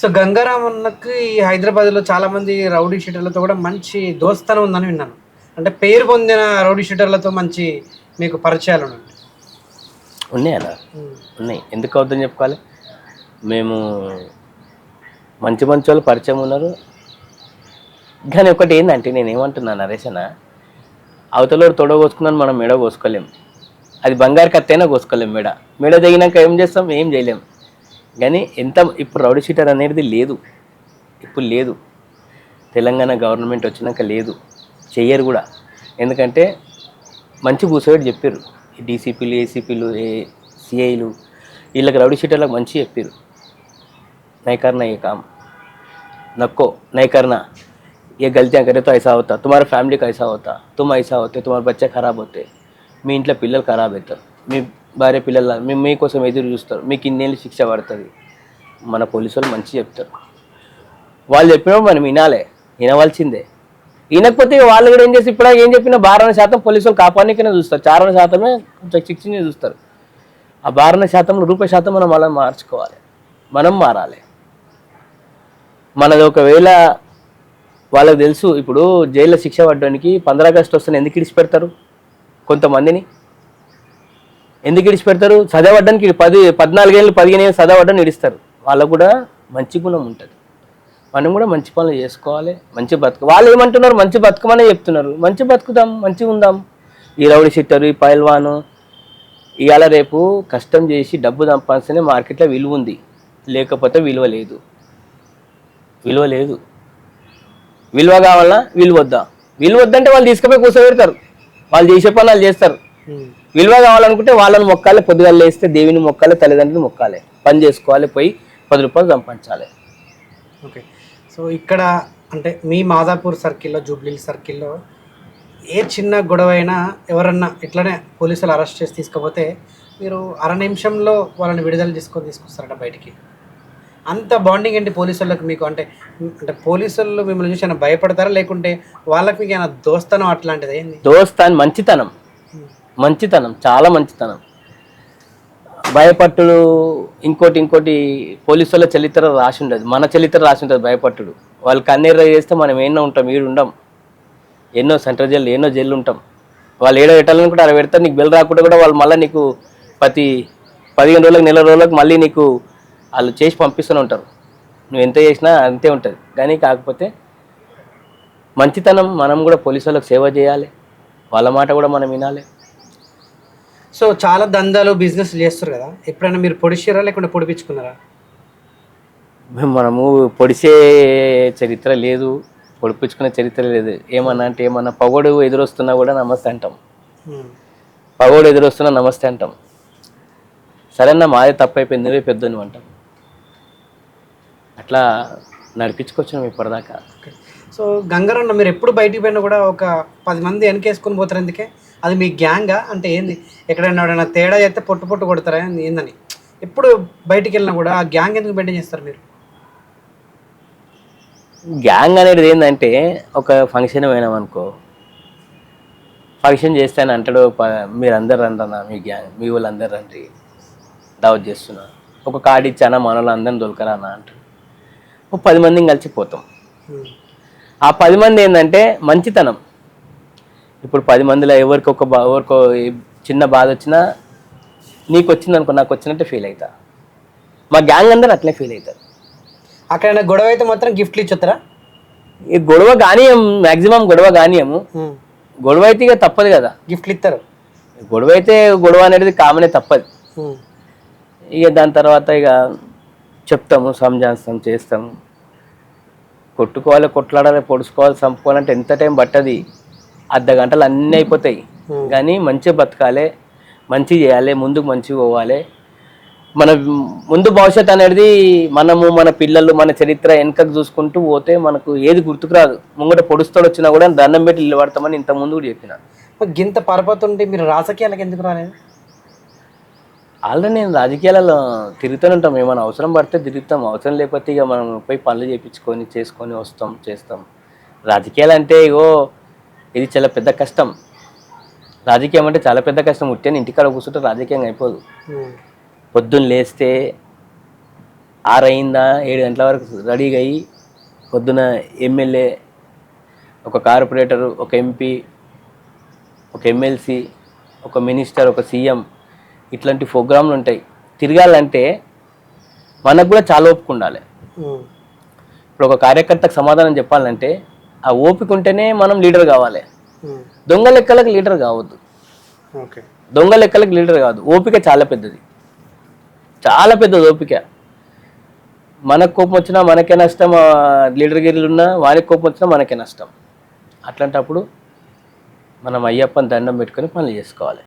So గంగారామన్నకి ఈ హైదరాబాద్లో చాలా మంది రౌడీ షీటర్లతో కూడా మంచి దోస్తనం ఉందని విన్నాను. అంటే పేరు పొందిన రౌడీ షీటర్లతో మంచి మీకు పరిచయాలు ఉన్నాయి. ఉన్నాయి అన్న? ఉన్నాయి. ఎందుకు అవుతుందని చెప్పుకోవాలి? మేము మంచి మంచి వాళ్ళు పరిచయం ఉన్నారు. కానీ ఒకటి ఏంటంటే నేను ఏమంటున్నాను నరేష్ అన్న? అవతల తొడ కోసుకున్నాను మనం మెడ కోసుకోలేం. అది బంగారు కత్తైనా కోసుకోలేం మెడ. మెడ తెగినాక ఏం చేస్తాం? ఏం చేయలేం. కానీ ఎంత ఇప్పుడు రౌడీ షీటర్ అనేది లేదు. ఇప్పుడు లేదు. తెలంగాణ గవర్నమెంట్ వచ్చినాక లేదు. చెయ్యరు కూడా. ఎందుకంటే మంచి కూర్చోబెట్టి చెప్పారు డీసీపీలు ఏసీపీలు ఏ సిఐలు వీళ్ళకి రౌడీ షీటర్లకు మంచి చెప్పారు నైకర్ణ ఏ కామ్. నక్కో నైకర్ణ. ఏ గల్తీ కరే తో ఐసా అవుతా. తుమార ఫ్యామిలీకి ఐసా అవుతా. తుమ్ ఐసా అవుతాయి తుమార బచ్చా ఖరాబ్ అవుతాయి మీ ఇంట్లో పిల్లలు ఖరాబ్ అవుతారు. మీ భార్య పిల్లల మేము మీకోసం ఎదురు చూస్తారు మీకు ఇన్నేళ్ళు శిక్ష పడుతుంది. మన పోలీసు వాళ్ళు మంచి చెప్తారు. వాళ్ళు చెప్పినప్పుడు మనం వినాలే. వినవలసిందే. వినకపోతే వాళ్ళు కూడా ఏం చేసి ఇప్పుడు ఏం చెప్పినా బారణ శాతం పోలీసు వాళ్ళు చూస్తారు. చారణ శాతమే కొంచెం శిక్షణ చూస్తారు. ఆ బారణ శాతం రూపాయి శాతం మనం అలా మార్చుకోవాలి. మనం మారాలి. మనది ఒకవేళ వాళ్ళకి తెలుసు ఇప్పుడు జైల్లో శిక్ష పడడానికి పంద్రాగస్టు వస్తున్న ఎందుకు ఇడిచిపెడతారు? కొంతమందిని ఎందుకు ఇడిచిపెడతారు? చదవడానికి పది పద్నాలుగేళ్ళు పదిహేను ఏళ్ళు చదవడానికి ఇడిస్తారు. వాళ్ళకు కూడా మంచి గుణం ఉంటుంది. మనం కూడా మంచి పనులు చేసుకోవాలి మంచి బతుకు వాళ్ళు ఏమంటున్నారు? మంచి బతుకమనే చెప్తున్నారు. మంచి బతుకుదాం మంచిగా ఉందాం. ఈ రౌడీ షిట్టరు ఈ పైల్వాను ఇవాళ రేపు కష్టం చేసి డబ్బు సంపాదిస్తేనే మార్కెట్లో విలువ ఉంది. లేకపోతే విలువ లేదు. విలువ లేదు. విలువ కావాలా విలువ వద్దా? విలువ వద్దంటే వాళ్ళు తీసుకుపోయి కూర్చోబెడతారు. వాళ్ళు చేసే పని వాళ్ళు చేస్తారు. విలువ కావాలనుకుంటే వాళ్ళని మొక్కాలి పొద్దుగాలు లేస్తే దేవిని మొక్కాలి తల్లిదండ్రులు మొక్కాలి. పని చేసుకోవాలి పోయి పది రూపాయలు సంపాదించాలి. ఓకే. సో ఇక్కడ అంటే మీ మాదాపూర్ సర్కిల్లో జూబ్లీ సర్కిల్లో ఏ చిన్న గొడవ అయినా ఎవరన్నా ఇట్లనే పోలీసులు అరెస్ట్ చేసి తీసుకపోతే మీరు అర నిమిషంలో వాళ్ళని విడుదల చేసుకొని తీసుకొస్తారట బయటికి. అంత బాండింగ్ ఏంటి పోలీసు వాళ్ళకి మీకు? అంటే అంటే పోలీసు వాళ్ళు మిమ్మల్ని చూసి ఏమైనా భయపడతారా? లేకుంటే వాళ్ళకి మీకు ఏమైనా దోస్తనం అట్లాంటిది ఏంది? దోస్తాన్ మంచితనం. మంచితనం చాలా మంచితనం. భయపట్టుడు ఇంకోటి ఇంకోటి పోలీసు వాళ్ళ చరిత్ర రాసి ఉండదు మన చరిత్ర రాసి ఉంటుంది భయపట్టుడు. వాళ్ళు కన్నీర చేస్తే మనం ఎన్నో ఉంటాం ఈడు ఉండం. ఎన్నో సెంట్రల్ జైలు ఎన్నో జైలు ఉంటాం. వాళ్ళు ఏడో ఎట్టాలని కూడా అలా పెడతారు నీకు బిల్ రాకుండా కూడా వాళ్ళు మళ్ళీ నీకు ప్రతి పదిహేను రోజులకు నెల రోజులకు మళ్ళీ నీకు వాళ్ళు చేసి పంపిస్తూనే ఉంటారు. నువ్వు ఎంత చేసినా అంతే ఉంటుంది. కానీ కాకపోతే మంచితనం మనం కూడా పోలీసు వాళ్ళకి సేవ చేయాలి. వాళ్ళ మాట కూడా మనం వినాలి. సో చాలా దందాలు బిజినెస్ చేస్తారు కదా. ఎప్పుడైనా మీరు పొడిచారా లేకుంటే పొడిపించుకున్నారా? మనము పొడిసే చరిత్ర లేదు పొడిపించుకునే చరిత్ర లేదు. ఏమన్నా అంటే ఏమన్నా పగోడు ఎదురొస్తున్నా కూడా నమస్తే అంటాం. పగోడు ఎదురొస్తున్నా నమస్తే అంటాం. సరేనా మాదే తప్పైపోయింది నువ్వే పెద్దను అంటాం. అట్లా నడిపించుకొచ్చినాం ఇప్పటిదాకా. సో గంగారన్న మీరు ఎప్పుడు బయటికి పోయినా కూడా ఒక పది మంది వెనకేసుకొని పోతారు ఎందుకే? అది మీ గ్యాంగా? అంటే ఏంది? ఎక్కడైనా ఎవడైనా తేడా చేస్తే పొట్టు పొట్టు కొడతారా? ఏంది- ఏందని. ఎప్పుడు బయటికి వెళ్ళినా కూడా ఆ గ్యాంగ్ ఎందుకు మెయింటైన్ చేస్తారు మీరు? గ్యాంగ్ అనేది ఏంటంటే ఒక ఫంక్షన్ పోయినాం అనుకో. ఫంక్షన్ చేస్తాను అంటాడు ప- మీరందరు రండి మీ గ్యాంగ్ మీ వాళ్ళు అందరు రండి. దావత్ చేస్తున్నా. ఒక కార్డు ఇచ్చానా? మన వాళ్ళు అందరిని దొరకరా అన్న అంటాడు. ఒక పది మందిని కలిసిపోతాం. ఆ పది మంది ఏంటంటే మంచితనం. ఇప్పుడు పది మందిలో ఎవరికి ఒక బా ఎవరికో చిన్న బాధ వచ్చినా నీకు వచ్చింది అనుకో నాకు వచ్చినట్టే ఫీల్ అవుతా మా గ్యాంగ్ అందరూ అట్లే ఫీల్ అవుతారు అక్కడైనా గొడవ అయితే మాత్రం గిఫ్ట్లు ఇచ్చొస్తారా? ఈ గొడవ కానీయం మ్యాక్సిమం గొడవ కానీయము. గొడవ అయితే ఇక తప్పదు కదా. గిఫ్ట్లు ఇస్తారు. గొడవ అయితే గొడవ అనేది కామనే తప్పదు. ఇక దాని తర్వాత ఇక చెప్తాము సంజాస్తాం చేస్తాము. కొట్టుకోవాలి కొట్లాడాలి పొడుచుకోవాలి చంపుకోవాలంటే ఎంత టైం పట్టది? అర్ధ గంటలు అన్నీ అయిపోతాయి. కానీ మంచిగా బతకాలి మంచి చేయాలి ముందుకు మంచిగా పోవాలి. మన ముందు భవిష్యత్ అనేది మనము మన పిల్లలు మన చరిత్ర వెనకకు చూసుకుంటూ పోతే మనకు ఏది గుర్తుకు రాదు. ముంగట పొడుస్తాడు వచ్చినా కూడా దండం పెట్టి నిలబడతామని ఇంత ముందు కూడా చెప్పిన. గింత పరపతుంటే మీరు రాజకీయాలకు ఎందుకు రాలేదు? ఆల్రెడీ నేను రాజకీయాలలో తిరుగుతూనే ఉంటాం. ఏమైనా అవసరం పడితే తిరుగుతాం. అవసరం లేకపోతే ఇక మనం పోయి పనులు చేయించుకొని చేసుకొని వస్తాం చేస్తాం. రాజకీయాలు అంటే ఇగో ఇది చాలా పెద్ద కష్టం. రాజకీయం అంటే చాలా పెద్ద కష్టం. ఉట్టాను ఇంటికాడ కూర్చుంటే రాజకీయం అయిపోదు. పొద్దున్న లేస్తే ఆరు అయిందా ఏడు గంటల వరకు రెడీగా అయ్యి పొద్దున ఎమ్మెల్యే ఒక కార్పొరేటరు ఒక ఎంపీ ఒక ఎమ్మెల్సీ ఒక మినిస్టర్ ఒక సీఎం ఇట్లాంటి ప్రోగ్రాంలు ఉంటాయి. తిరగాలంటే మనకు కూడా చాలా ఓపిక ఉండాలి. ఇప్పుడు ఒక కార్యకర్తకు సమాధానం చెప్పాలంటే ఆ ఓపిక ఉంటేనే మనం లీడర్ కావాలి. దొంగ లెక్కలకు లీడర్ కావద్దు. ఓకే. దొంగ లెక్కలకు లీడర్ కాదు. ఓపిక చాలా పెద్దది. చాలా పెద్దది ఓపిక. మనకు కోపం వచ్చినా మనకే నష్టం లీడర్ గిరిలు ఉన్నా వారికి కోపం వచ్చినా మనకే నష్టం. అట్లాంటప్పుడు మనం అయ్యప్పని దండం పెట్టుకొని పనులు చేసుకోవాలి.